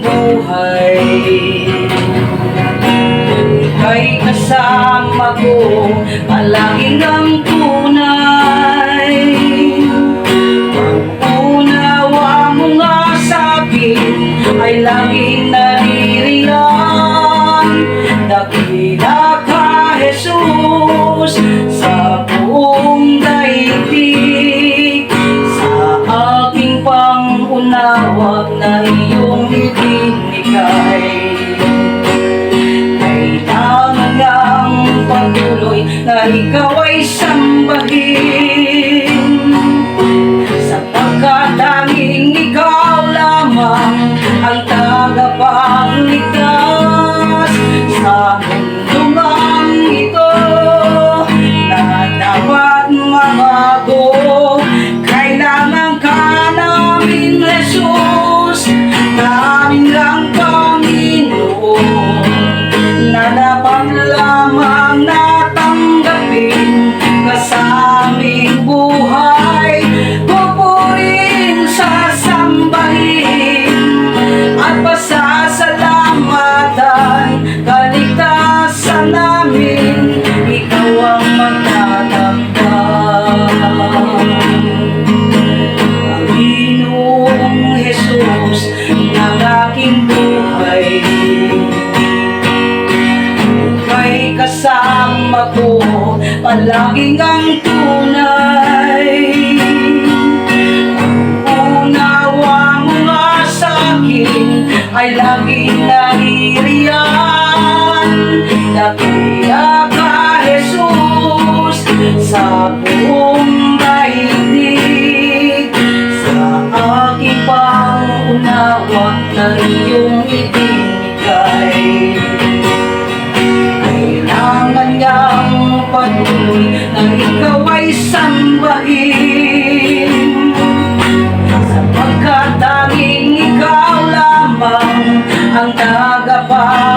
buhay. Ika'y kasama ko Palaging ang tunay. Ang unawa mo nga sa akin Ay laging naririyan. Dakila ka, Jesus Sa buong daigdig. Sa aking pangunawag na iyan na ikaw ay sambahin ay laging naririyan Dakila ka, Jesus, sa buong daigdig. Sa aking pangunawa na iyong patuloy na ikaw ay sambahin Sapagkat tanging ikaw lamang ang tagapagligtas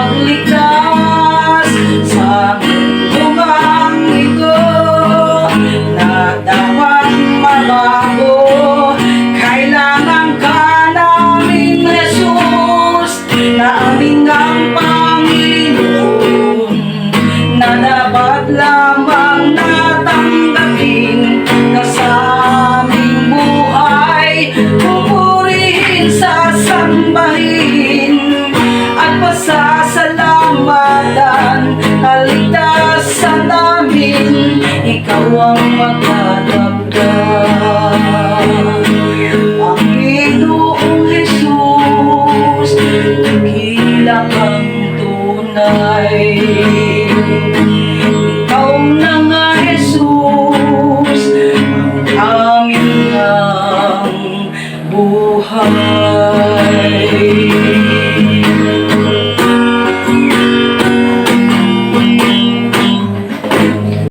lamang natanggapin ka sa aming buhay. Pupurihin sa sambahin at pasasalamatan. Kaligtasan namin ikaw ang magdadagdag dakilang ang tunay